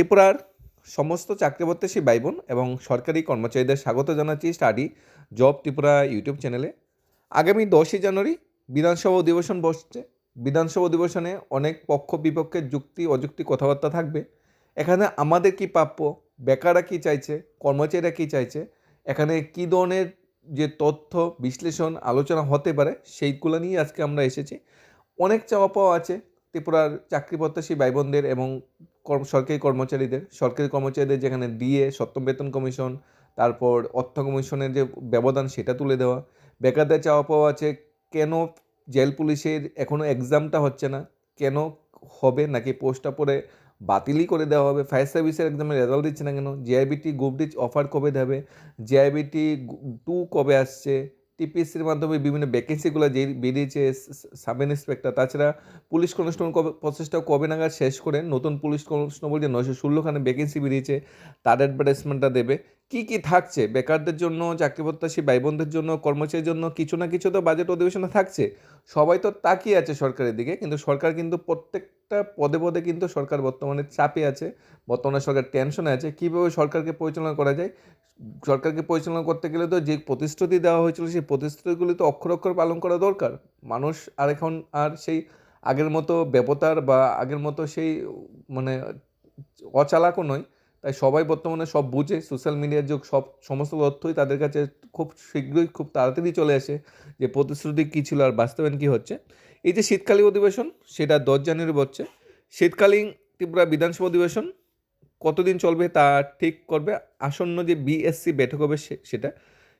ত্রিপুরার সমস্ত চাকরি প্রত্যাশী ভাই বোন এবং সরকারি কর্মচারীদের স্বাগত জানাচ্ছি স্টাডি জব ত্রিপুরা ইউটিউব চ্যানেলে। আগামী দশই জানুয়ারি বিধানসভা অধিবেশন বসছে। বিধানসভা অধিবেশনে অনেক পক্ষ বিপক্ষের যুক্তি অযুক্তি কথাবার্তা থাকবে। এখানে আমাদের কি প্রাপ্য, বেকাররা কী চাইছে, কর্মচারীরা কী চাইছে, এখানে কী ধরনের যে তথ্য, বিশ্লেষণ, আলোচনা হতে পারে সেইগুলো নিয়ে আজকে আমরা এসেছি। অনেক চাওয়া পাওয়া আছে ত্রিপুরার চাকরি প্রত্যাশী ভাই বোনদের এবং কর্ম, সরকারি কর্মচারীদের সরকারি কর্মচারীদের যেখানে দিয়ে সপ্তম বেতন কমিশন, তারপর অর্থ কমিশনের যে ব্যবধান সেটা তুলে দেওয়া। বেকারদের চাওয়া পাওয়া আছে, কেন জেল পুলিশের এখনও এক্সামটা হচ্ছে না, কেন হবে নাকি পোস্টটা পরে বাতিলই করে দেওয়া হবে? ফায়ার সার্ভিসের এক্সামের রেজাল্ট দিচ্ছে না কেন? জিআইবিটি গ্রুপ ডি অফার কবে দেবে? জিআইবিটি টু কবে আসছে? টিপিএসসির মাধ্যমে বিভিন্ন ভ্যাকেন্সিগুলো যে বেরিয়েছে সাব ইন্সপেক্টর তাছাড়া পুলিশ কনস্টেবল কবে প্রসেসটা কবে নাগাদ শেষ করে নতুন পুলিশ কনস্টেবল যে নয়শো ষোলোখানে ভ্যাকেন্সি বেরিয়েছে, তার অ্যাডভার্টাইজমেন্টটা দেবে। কি কি থাকছে? বেকারদের জন্য, চাকরি প্রত্যাশী ভাই বোনদের জন্য কর্মচারীর জন্য কিছু না কিছু তো বাজেট অধিবেশনে থাকছে। সবাই তো তাকিয়ে আছে সরকারের দিকে, কিন্তু সরকার কিন্তু প্রত্যেকটা পদে পদে কিন্তু সরকার বর্তমানে চাপে আছে, বর্তমানে সরকার টেনশনে আছে। কীভাবে সরকারকে পরিচালনা করা যায়? সরকারকে পরিচালনা করতে গেলে তো যে প্রতিশ্রুতি দেওয়া হয়েছিল, সেই প্রতিশ্রুতিগুলি তো অক্ষর অক্ষর পালন করা দরকার। মানুষ আর এখন আর সেই আগের মতো ব্যবতার বা আগের মতো সেই মানে অচালাকও নয়। তাই সবাই বর্তমানে সব বুঝে সোশ্যাল মিডিয়ার যুগ, সব সমস্ত তথ্যই তাদের কাছে খুব শীঘ্রই খুব তাড়াতাড়ি চলে আসে যে প্রতিশ্রুতি কী ছিল আর বাস্তবায়ন কী হচ্ছে। এই যে শীতকালীন অধিবেশন, সেটা দশ জানুয়ারি বসছে শীতকালীন ত্রিপুরা বিধানসভা অধিবেশন, কতদিন চলবে তা ঠিক করবে আসন্ন যে বিএসসি বৈঠক হবে সেটা।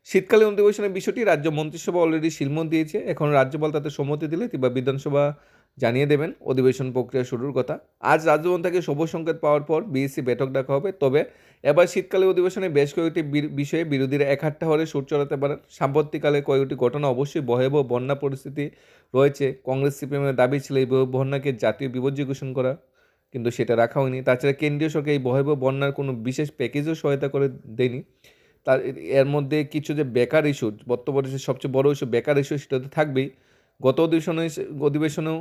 শীতকালীন অধিবেশনের বিষয়টি রাজ্য মন্ত্রিসভা অলরেডি শিলমন দিয়েছে। এখন রাজ্যপাল তাতে সম্মতি দিলে ত্রিপুরা বিধানসভা জানিয়ে দেবেন। অধিবেশন প্রক্রিয়া শুরুর কথা। আজ রাজভবন থেকে শুভ সংকেত পাওয়ার পর বিএসসি বৈঠক ডাকা হবে। তবে এবার শীতকালে অধিবেশনে বেশ কয়েকটি বিষয়ে বিরোধীরা একহাট্টা হলে সুর চড়াতে পারেন। সাম্প্রতিককালে কয়েকটি ঘটনা অবশ্যই ভয়াবহ বন্যা পরিস্থিতি রয়েছে। কংগ্রেস সিপিএমের দাবি ছিল এই বন্যাকে জাতীয় বিপর্যয় ঘোষণা করা, কিন্তু সেটা রাখা হয়নি। তাছাড়া কেন্দ্রীয় সরকার এই ভয়াবহ বন্যার কোনো বিশেষ প্যাকেজও সহায়তা করে দেয়নি। তার এর মধ্যে কিছু যে বেকার ইস্যু, বর্তমানে সবচেয়ে বড় ইস্যু, বেকার ইস্যু সেটা তো থাকবেই। গত অধিবেশনে অধিবেশনেও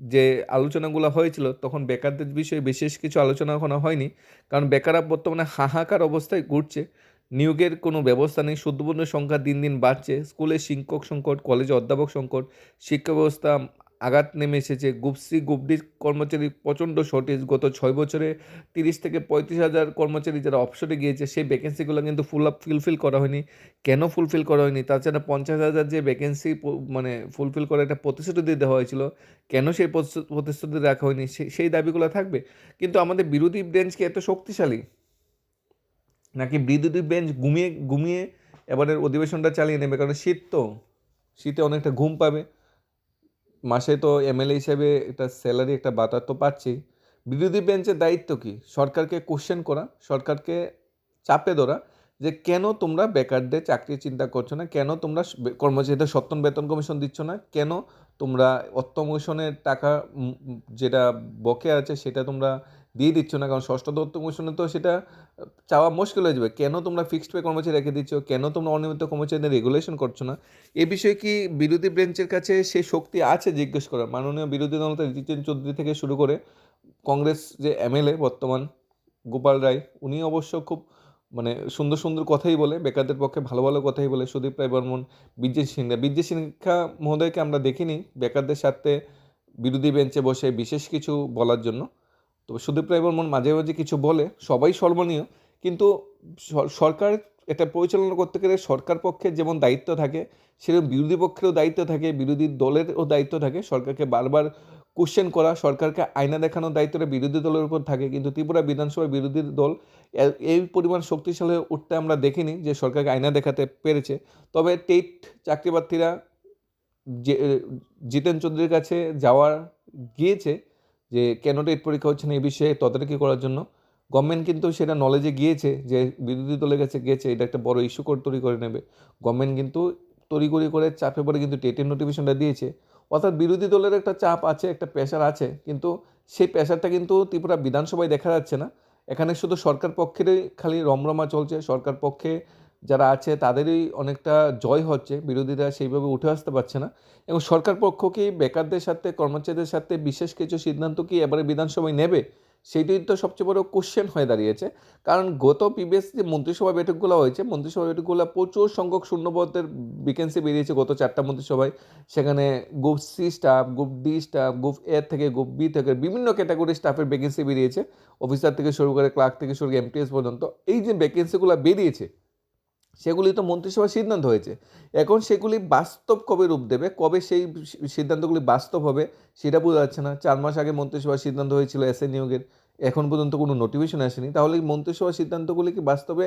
যে আলোচনাগুলো হয়েছিল, তখন বেকারদের বিষয়ে বিশেষ কিছু আলোচনা ওখানে হয়নি। কারণ বেকাররা বর্তমানে হাহাকার অবস্থায় ঘুরছে। নিয়োগের কোনো ব্যবস্থা নেই। শুদ্ধপূর্ণের সংখ্যা দিন দিন বাড়ছে। স্কুলে শিক্ষক সংকট কলেজে অধ্যাপক সংকট, শিক্ষা ব্যবস্থা আঘাত নেমে এসেছে। গুপসি গুপডি কর্মচারী প্রচণ্ড শর্টেজ গত ছয় বছরে তিরিশ থেকে পঁয়ত্রিশ হাজার কর্মচারী যারা অপসরে গিয়েছে, সেই ভ্যাকেন্সিগুলো কিন্তু ফুল আপ ফুলফিল করা হয়নি। কেন ফুলফিল করা হয়নি? তাছাড়া পঞ্চাশ হাজার যে ভ্যাকেন্সি মানে ফুলফিল করার একটা প্রতিশ্রুতি দিয়ে দেওয়া হয়েছিল, কেন সেই প্রতিশ্রুতি রাখা হয়নি? সেই দাবিগুলো থাকবে। কিন্তু আমাদের বিরোধী বেঞ্চ কি এত শক্তিশালী? নাকি বিরোধী বেঞ্চ ঘুমিয়ে ঘুমিয়ে এবারের অধিবেশনটা চালিয়ে নেবে? কারণ শীত তো, শীতে অনেকটা ঘুম পাবে। মাসে তো এমএলএ হিসেবে একটা স্যালারি একটা বাতা তো পাচ্ছি। বিরোধী বেঞ্চের দায়িত্ব কি? সরকারকে কোশ্চেন করা, সরকারকে চাপে ধরা, যে কেন তোমরা বেকারদের চাকরি চিন্তা করছ না? কেন তোমরা কর্মচারীদের সত্তন বেতন কমিশন দিচ্ছ না? কেন তোমরা অর্থ কমিশনের টাকা যেটা বকেয়া আছে, সেটা তোমরা দিয়ে দিচ্ছ না, কারণ ষষ্ঠ দত্ত কমিশনে তো সেটা চাওয়া মুশকিল হয়ে যাবে। কেন তোমরা ফিক্সড পে কর্মচারী রেখে দিচ্ছ? কেন তোমরা অনিয়মিত কর্মচারীদের রেগুলেশন করছ না? এ বিষয়ে কি বিরোধী বেঞ্চের কাছে সে শক্তি আছে জিজ্ঞেস করার? মাননীয় বিরোধী দলনেতা জিতেন চৌধুরী থেকে শুরু করে কংগ্রেস যে এমএলএ বর্তমান গোপাল রায়, উনি অবশ্য খুব মানে সুন্দর সুন্দর কথাই বলে, বেকারদের পক্ষে ভালো ভালো কথাই বলে। সুদীপ রায় বর্মন বিদ্যে সিংহা বিদ্যে সিংহা মহোদয়কে আমরা দেখিনি। বেকারদের সাথে বিরোধী বেঞ্চে বসে বিশেষ কিছু বলার জন্য। তবে সুদীপ রায় বর্মন মাঝে মাঝে কিছু বলে, সবাই সর্বনীয়, কিন্তু সরকার এটা পরিচালনা করতে গেলে সরকার পক্ষে যেমন দায়িত্ব থাকে, সেরকম বিরোধী পক্ষেরও দায়িত্ব থাকে, বিরোধী দলেরও দায়িত্ব থাকে, সরকারকে বারবার কোশ্চেন করা, সরকারকে আয়না দেখানোর দায়িত্বটা বিরোধী দলের উপর থাকে, কিন্তু ত্রিপুরা বিধানসভার বিরোধী দল এই পরিমাণ শক্তিশালী উঠতে আমরা দেখিনি যে সরকারকে আয়না দেখাতে পেরেছে। তবে টেট চাকরি প্রার্থীরা যে, জিতেন চৌধুরীর কাছে যাওয়ার গিয়েছে যে কেন টেট পরীক্ষা হচ্ছে না এই বিষয়ে তদারকি করার জন্য। গভর্নমেন্ট কিন্তু সেটা নলেজে গিয়েছে যে বিরোধী দলের কাছে গিয়েছে এটা একটা বড় ইস্যু করে তৈরি করে নেবে। গভর্নমেন্ট কিন্তু তড়িগড়ি করে চাপে পড়ে কিন্তু টেটের নোটিফিকেশনটা দিয়েছে। অর্থাৎ বিরোধী দলের একটা চাপ আছে, একটা প্রেশার আছে, কিন্তু সেই প্রেশারটা কিন্তু ত্রিপুরা বিধানসভায় দেখা যাচ্ছে না। এখানে শুধু সরকার পক্ষেরই খালি রমরমা চলছে, সরকার পক্ষে যারা আছে তাদেরই অনেকটা জয় হচ্ছে, বিরোধীরা সেইভাবে উঠে আসতে পারছে না। এবং সরকার পক্ষ কি বেকারদের সাথে, কর্মচারীদের সাথে বিশেষ কিছু সিদ্ধান্ত কি এবারে বিধানসভায় নেবে? সেইটাই তো সবচেয়ে বড় কোশ্চেন হয়ে দাঁড়িয়েছে। কারণ গত প্রিভিয়াস যে মন্ত্রিসভা বৈঠকগুলো হয়েছে, মন্ত্রিসভা বৈঠকগুলো প্রচুর সংখ্যক শূন্যপদের ভ্যাকেন্সি বেরিয়েছে গত চারটা মন্ত্রিসভায়। সেখানে group C staff group D staff group A থেকে গ্রুপ বি থেকে বিভিন্ন ক্যাটাগরি স্টাফের ভ্যাকেন্সি বেরিয়েছে। অফিসার থেকে শুরু করে ক্লার্ক থেকে শুরু করে এমটিএস পর্যন্ত। এই যে ভ্যাকেন্সিগুলো বেরিয়েছে সেগুলি তো মন্ত্রিসভার সিদ্ধান্ত হয়েছে। এখন সেগুলি বাস্তব কবে রূপ দেবে? কবে সেই সিদ্ধান্তগুলি বাস্তব হবে সেটা বোঝা যাচ্ছে না। চার মাস আগে মন্ত্রিসভার সিদ্ধান্ত হয়েছিল এস এ নিয়োগের। এখন পর্যন্ত কোনো নোটিফিকেশন আসেনি। তাহলে মন্ত্রিসভার সিদ্ধান্তগুলি কি বাস্তবে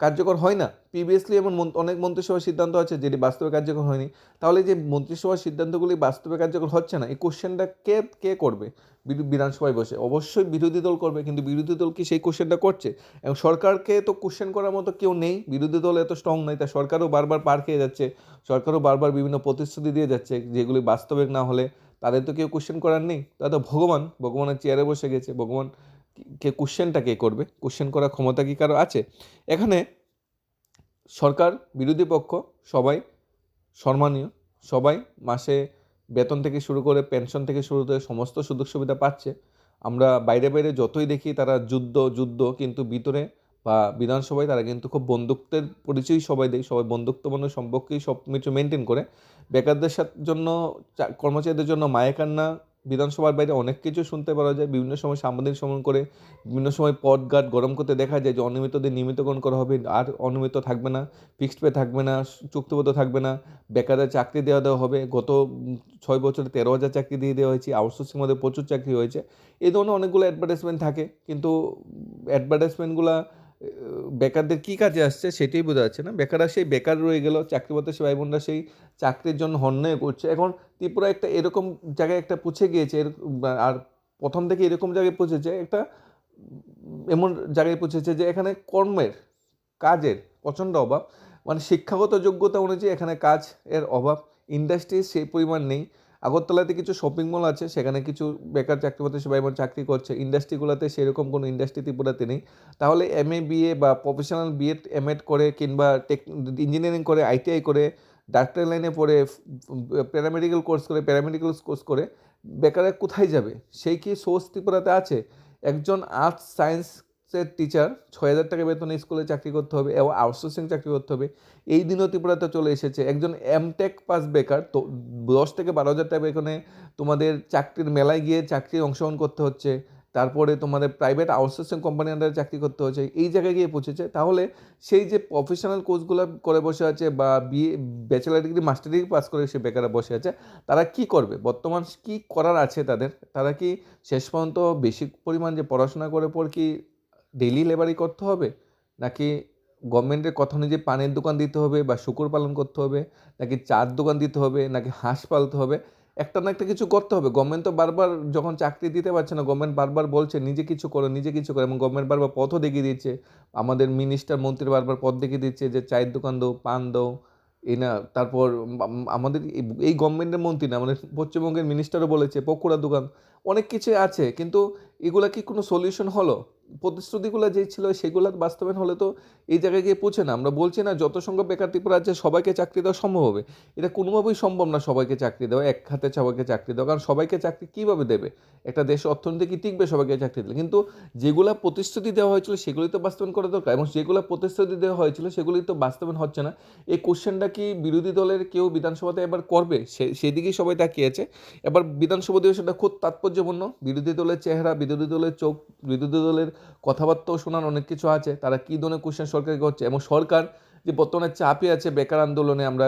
কার্যকর হয় না। প্রিভিয়াসলি এমন অনেক মন্ত্রিসভার সিদ্ধান্ত আছে যেটি বাস্তবে কার্যকর হয়নি। তাহলে যে মন্ত্রিসভার সিদ্ধান্তগুলি বাস্তবে কার্যকর হচ্ছে না, এই কোশ্চেনটা কে কে করবে? বিধানসভায় বসে। অবশ্যই বিরোধী দল করবে, কিন্তু বিরোধী দল কি সেই কোশ্চেনটা করছে? এবং সরকারকে তো কোশ্চেন করার মতো কেউ নেই। বিরোধী দল এত স্ট্রং নয় তাই সরকারও বারবার পার খেয়ে যাচ্ছে। সরকারও বারবার বিভিন্ন প্রতিশ্রুতি দিয়ে যাচ্ছে, যেগুলি বাস্তবিক না হলে। তাদের তো কেউ কোশ্চেন করার নেই। তারা তো ভগবান, ভগবানের চেয়ারে বসে গেছে। ভগবান কে কোশ্চেনটা কে করবে? কোশ্চেন করার ক্ষমতা কি কারও আছে? এখানে সরকার, বিরোধী পক্ষ, সবাই সম্মানীয়। সবাই মাসে বেতন থেকে শুরু করে পেনশন থেকে শুরু করে সমস্ত সুযোগ সুবিধা পাচ্ছে। আমরা বাইরে বাইরে যতই দেখি তারা যুদ্ধ যুদ্ধ, কিন্তু ভিতরে বা বিধানসভায় তারা কিন্তু খুব বন্ধুত্বের পরিচয়ই সবাই দেয়। সবাই বন্ধুত্বপূর্ণ সম্পর্কেই সব কিছু মেনটেন করে। বেকারদের জন্য কর্মচারীদের জন্য মায়ে কান্না বিধানসভার বাইরে অনেক কিছু শুনতে পাওয়া যায়। বিভিন্ন সময় সাংবাদিক সম্মেলন করে, বিভিন্ন সময় গার্ড গরম করতে দেখা যায় যে অনিয়মিতদের নিয়মিতকরণ করা হবে। আর অনিয়মিত থাকবে না ফিক্সড পে থাকবে না, চুক্তিবদ্ধ থাকবে না। বেকারদের চাকরি দেওয়া দেওয়া হবে। গত ছয় বছরে তেরো হাজার চাকরি দিয়ে দেওয়া হয়েছে। আউটসোর্সিং মধ্যে প্রচুর চাকরি হয়েছে। এই ধরনের অনেকগুলো অ্যাডভার্টাইজমেন্ট থাকে। কিন্তু অ্যাডভার্টাইজমেন্টগুলো বেকারদের কী কাজে আসছে সেটাই বোঝা যাচ্ছে না। বেকাররা সেই বেকার রয়ে গেল, চাকরি বাতাসী ভাই বোনরা সেই চাকরির জন্য হন্যয় করছে। এখন ত্রিপুরা একটা এরকম জায়গায় একটা পৌঁছে গিয়েছে আর প্রথম থেকে এরকম জায়গায় পৌঁছেছে, একটা এমন জায়গায় পৌঁছেছে যে এখানে কর্মের কাজের প্রচণ্ড অভাব। মানে শিক্ষাগত যোগ্যতা অনুযায়ী এখানে কাজ এর অভাব। ইন্ডাস্ট্রি সেই পরিমাণ নেই। আগরতলাতে কিছু শপিং মল আছে, সেখানে কিছু বেকার চাকরি করতে সবাই এমন চাকরি করছে। ইন্ডাস্ট্রিগুলোতে সেরকম কোনো ইন্ডাস্ট্রি ত্রিপুরাতে নেই। তাহলে এম এ বিএ বা professional B Ed M Ed করে কিংবা টেক ইঞ্জিনিয়ারিং করে আইটিআই করে ডাক্তার লাইনে পড়ে প্যারামেডিক্যাল কোর্স করে প্যারামেডিক্যাল কোর্স করে বেকারে কোথায় যাবে? সেই কি সোর্স ত্রিপুরাতে আছে? একজন আর্টস সায়েন্সের টিচার ছয় হাজার টাকা বেতনে স্কুলে চাকরি করতে হবে এবং আউটসোর্সিং চাকরি করতে হবে। এই দিনও ত্রিপুরাতে চলে এসেছে। একজন এমটেক পাস বেকার তো দশ থেকে বারো হাজার টাকা এখানে তোমাদের চাকরির মেলায় গিয়ে চাকরির অংশগ্রহণ করতে হচ্ছে। তারপরে তোমাদের প্রাইভেট আউটসোর্সিং কোম্পানি আন্ডারে চাকরি করতে হচ্ছে। এই জায়গায় গিয়ে পৌঁছেছে। তাহলে সেই যে প্রফেশনাল কোর্সগুলো করে বসে আছে বা BA bachelor degree master degree pass করে সে বেকাররা বসে আছে, তারা কি করবে? বর্তমান কি করার আছে তাদের? তারা কি শেষ পর্যন্ত বেশি পরিমাণ যে পড়াশোনা করে পর কি ডেইলি লেবারি করতে হবে? নাকি গভর্নমেন্টের কথা অনুযায়ী পানের দোকান দিতে হবে বা শুকুর পালন করতে হবে? নাকি চার দোকান দিতে হবে? নাকি হাঁস পালতে হবে? একটা না একটা কিছু করতে হবে। গভর্নমেন্ট তো বারবার যখন চাকরি দিতে পারছে না গভর্নমেন্ট বারবার বলছে, নিজে কিছু করো, নিজে কিছু করো। এবং গভর্নমেন্ট বারবার পথও দেখিয়ে দিচ্ছে। আমাদের মিনিস্টার মন্ত্রী বারবার পথ দেখিয়ে দিচ্ছে যে, চায়ের দোকান দাও, পান দাও। এই না, তারপর আমাদের এই- এই গভর্নমেন্টের মন্ত্রী না আমাদের পশ্চিমবঙ্গের মিনিস্টারও বলেছে পকোড়া দোকান। অনেক কিছু আছে, কিন্তু এগুলা কি কোনো সলিউশন হলো? প্রতিশ্রুতিগুলো যেই ছিল সেগুলো বাস্তবায়ন হলে তো এই জায়গায় গিয়ে পৌঁছে না। আমরা বলছি না যত সংখ্যক বেকার ত্রিপুরা আছে সবাইকে চাকরি দেওয়া সম্ভব হবে। এটা কোনোভাবেই সম্ভব না সবাইকে চাকরি দেওয়া, এক হাতে সবাইকে চাকরি দেওয়া, কারণ সবাইকে চাকরি কীভাবে দেবে? একটা দেশ অর্থনীতি কি টিকবে সবাইকে চাকরি দিলে? কিন্তু যেগুলো প্রতিশ্রুতি দেওয়া হয়েছিল সেগুলি তো বাস্তবায়ন করা দরকার, এবং যেগুলো প্রতিশ্রুতি দেওয়া হয়েছিল সেগুলি তো বাস্তবায়ন হচ্ছে না। এই কোশ্চেনটা কি বিরোধী দলের কেউ বিধানসভাতে এবার করবে? সে, সেদিকেই সবাই তাকিয়েছে এবার বিধানসভা অধিবেশনটা খুব তাৎপর্যপূর্ণ বিরোধী দলের চেহারা, বিরোধী দলের চোখ, বিরোধী দলের কথাবার্তাও শোনার অনেক কিছু আছে। তারা কী ধরনের কোশ্চেন সরকারকে করছে? এবং সরকার যে বর্তমানে চাপে আছে বেকার আন্দোলনে, আমরা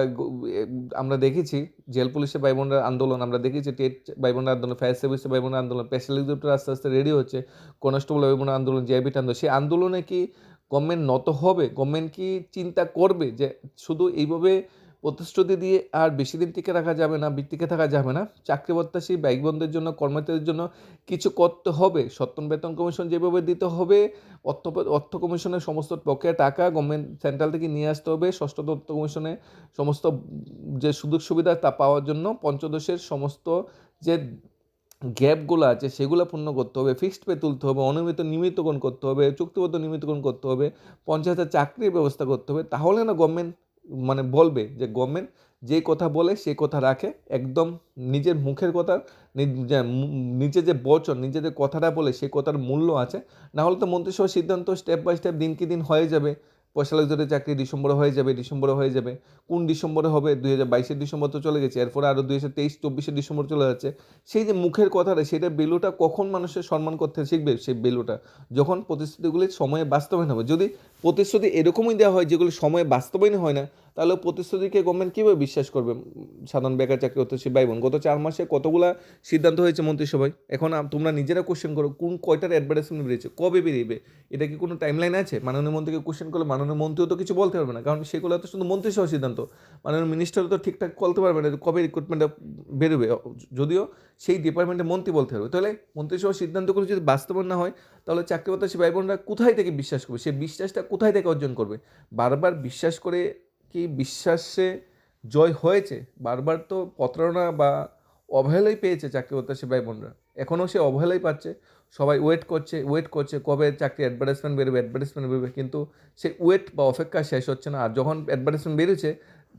আমরা দেখেছি, জেল পুলিশের ভাই বোনরা আন্দোলন, আমরা দেখেছি টেট ভাই বোনের আন্দোলন, ফায়ার সার্ভিসের ভাই বোনের আন্দোলন স্পেশাল এক্সিকিউটিভ আস্তে আস্তে রেডি হচ্ছে কনস্টেবল ভাই বোনের আন্দোলন জিআইবিট আন্দোলন। সেই আন্দোলনে কি গভর্নমেন্ট নত হবে? গভর্নমেন্ট কি চিন্তা করবে যে শুধু এইভাবে প্রতিশ্রুতি দিয়ে আর বেশি দিন টিকে রাখা যাবে না টিকে থাকা যাবে না। চাকরি প্রত্যাশী বাইক বন্ধের জন্য, কর্মচারীদের জন্য কিছু করতে হবে। সত্তন বেতন কমিশন যেভাবে দিতে হবে, অর্থ অর্থ কমিশনের সমস্ত পক্ষে টাকা গভর্নমেন্ট সেন্ট্রাল থেকে নিয়ে আসতে হবে। ষষ্ঠ তথ্য কমিশনে সমস্ত যে সুযোগ সুবিধা তা পাওয়ার জন্য পঞ্চদশের সমস্ত যে গ্যাপগুলো আছে সেগুলো পূর্ণ করতে হবে। ফিক্সড পে তুলতে হবে, অনিয়মিত নিয়মিতকরণ করতে হবে, চুক্তিবদ্ধ নিয়মিতকরণ করতে হবে, পঞ্চায়েতের চাকরির ব্যবস্থা করতে হবে। তাহলে না গভর্নমেন্ট মানে বলবে যে গভর্নমেন্ট যে কথা বলে সে কথা রাখে, একদম নিজের মুখের কথা, নিজে, যে বচন নিজে যে কথাটা বলে সেই কথার মূল্য আছে না হলে তো মন্ত্রিসভার সিদ্ধান্ত স্টেপ বাই স্টেপ দিন কি দিন হয়ে যাবে। পয়সা লাগজরে চাকরি ডিসেম্বরে হয়ে যাবে, ডিসেম্বরে হয়ে যাবে। কোন ডিসেম্বরে হবে? দুই হাজার বাইশের ডিসেম্বর তো চলে গেছে, এরপরে আরও দুই হাজার তেইশ, চব্বিশের ডিসেম্বর চলে যাচ্ছে। সেই যে মুখের কথাটা, সেটা বেলুটা কখন মানুষের সম্মান করতে শিখবে সেই বেলুটা? যখন প্রতিশ্রুতিগুলি সময়ে বাস্তবায়ন হবে। যদি প্রতিশ্রুতি এরকমই দেওয়া হয় যেগুলো সময়ে বাস্তবায়ন হয় না, তাহলে প্রতিশ্রুতিকে গভর্নমেন্ট কীভাবে বিশ্বাস করবে? সাধারণ বেকার চাকরি হচ্ছে ভাই বোন গত চার মাসে কতগুলা সিদ্ধান্ত হয়েছে মন্ত্রিসভায়? এখন তোমরা নিজেরা কোশ্চেন করো, কোন কয়টার অ্যাডভার্টাইজমেন্ট বেরিয়েছে কবে বেরিয়েবে এটা কি কোনো টাইমলাইন আছে? মাননীয় মন্ত্রীকে কোশ্চেন করলে মাননীয় মন্ত্রীও তো কিছু বলতে পারবে না, কারণ সেগুলো তো শুধু মন্ত্রিসভার সিদ্ধান্ত। মাননীয় মিনিস্টারও তো ঠিকঠাক বলতে পারবে না কবে রিক্রুটমেন্টটা বেরোবে। যদিও সেই ডিপার্টমেন্টের মন্ত্রী বলতে পারবে তাহলে মন্ত্রিসভার সিদ্ধান্তগুলো যদি বাস্তবায়ন না হয়, তাহলে চাকরি প্রত্যাশী ভাই বোনরা কোথায় থেকে বিশ্বাস করবে? সেই বিশ্বাসটা কোথায় থেকে অর্জন করবে? বারবার বিশ্বাস করে কি বিশ্বাসে জয় হয়েছে? বারবার তো প্রতারণা বা অবহেলাই পেয়েছে চাকরি প্রত্যাশী ভাই বোনরা এখনও সে অবহেলাই পাচ্ছে। সবাই ওয়েট করছে ওয়েট করছে কবে চাকরি অ্যাডভার্টাইজমেন্ট বেরোবে অ্যাডভার্টাইজমেন্ট বেরোবে, কিন্তু সে ওয়েট বা অপেক্ষা শেষ হচ্ছে না। আর যখন অ্যাডভার্টাইজমেন্ট বেরোচ্ছে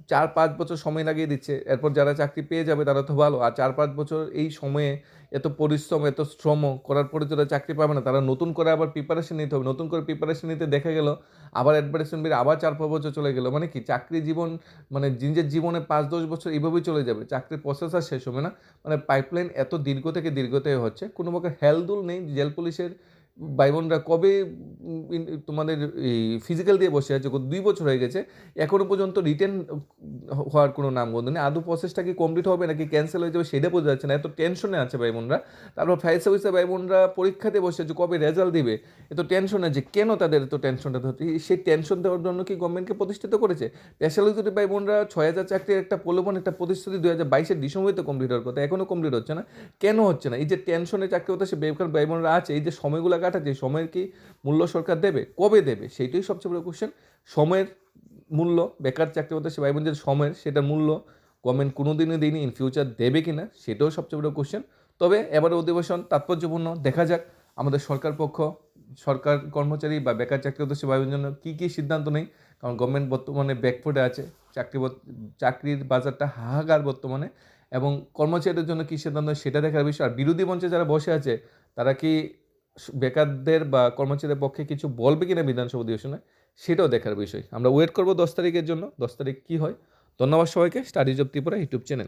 চার পাঁচ বছর সময় লাগিয়ে দিচ্ছে। এরপর যারা চাকরি পেয়ে যাবে তারা তো ভালো। আর চার পাঁচ বছর এই সময়ে এত পরিশ্রম, এত শ্রম করার পরে যারা চাকরি পাবে না, তারা নতুন করে আবার প্রিপারেশন নিতে হবে। নতুন করে প্রিপারেশন নিতে দেখা গেল, আবার অ্যাডভার্টাইজমেন্ট বেরিয়ে আবার চার পাঁচ বছর চলে গেল। মানে কি? চাকরি জীবন মানে নিজের জীবনে পাঁচ দশ বছর এইভাবেই চলে যাবে। চাকরির প্রসেস আর শেষ হবে না। মানে পাইপলাইন এত দীর্ঘ থেকে দীর্ঘতে হচ্ছে। কোনো প্রকার হেলদুল নেই। জেল পুলিশের ভাই বোনরা কবে তোমাদের এই ফিজিক্যাল দিয়ে বসে আছে? দুই বছর হয়ে গেছে এখনও পর্যন্ত রিটার্ন হওয়ার কোনো নাম নামগন্ধ নেই। আদৌ প্রসেসটা কি কমপ্লিট হবে নাকি ক্যান্সেল হয়ে যাবে সেটা বোঝা যাচ্ছে না। এত টেনশনে আছে ভাই বোনরা তারপর ফায়ার সার্ভিসের ভাই বোনরা পরীক্ষাতে বসে আছে, কবে রেজাল্ট দিবে? এত টেনশন আছে কেন তাদের এত টেনশনটা হচ্ছে সেই টেনশন দেওয়ার জন্য কি গভর্নমেন্টকে প্রতিষ্ঠিত করেছে? স্পেশালিটি ভাই বোনরা ছয় হাজার চাকরির একটা প্রলোভন, একটা প্রতিশ্রুতি দুই হাজার বাইশের ডিসেম্বরিতে কমপ্লিট হওয়ার কথা। এখনও কমপ্লিট হচ্ছে না। কেন হচ্ছে না? এই যে টেনশনে চাকরি হতে সে বেকার ভাই বোনরা আছে, এই যে সময়গুলো কাটাচ্ছে সময়ের কি মূল্য সরকার দেবে, কবে দেবে, সেইটাই সবচেয়ে বড় কোশ্চেন সময়ের মূল্য, বেকার চাকরি হতে সে ভাই বোনদের সময়ের সেটার মূল্য গভর্নমেন্ট কোনো দিনই দিনই ইন ফিউচার দেবে কি না সেটাও সবচেয়ে বড় কোশ্চেন তবে এবারে অধিবেশন তাৎপর্যপূর্ণ, দেখা যাক আমাদের সরকার পক্ষ, সরকার কর্মচারী বা বেকার চাকরি উদ্দেশ্যে বায়ুর জন্য কী কী সিদ্ধান্ত নেই কারণ গভর্নমেন্ট বর্তমানে ব্যাকফুটে আছে, চাকরি চাকরির বাজারটা হাহাকার বর্তমানে এবং কর্মচারীদের জন্য কী সিদ্ধান্ত সেটা দেখার বিষয়। আর বিরোধী মঞ্চে যারা বসে আছে, তারা কি বেকারদের বা কর্মচারীদের পক্ষে কিছু বলবে কিনা বিধানসভা অধিবেশনে, সেটাও দেখার বিষয়। আমরা ওয়েট করব দশ তারিখের জন্য, দশ তারিখ কী হয়। ধন্যবাদ সবাইকে studies of Tripura YouTube channel.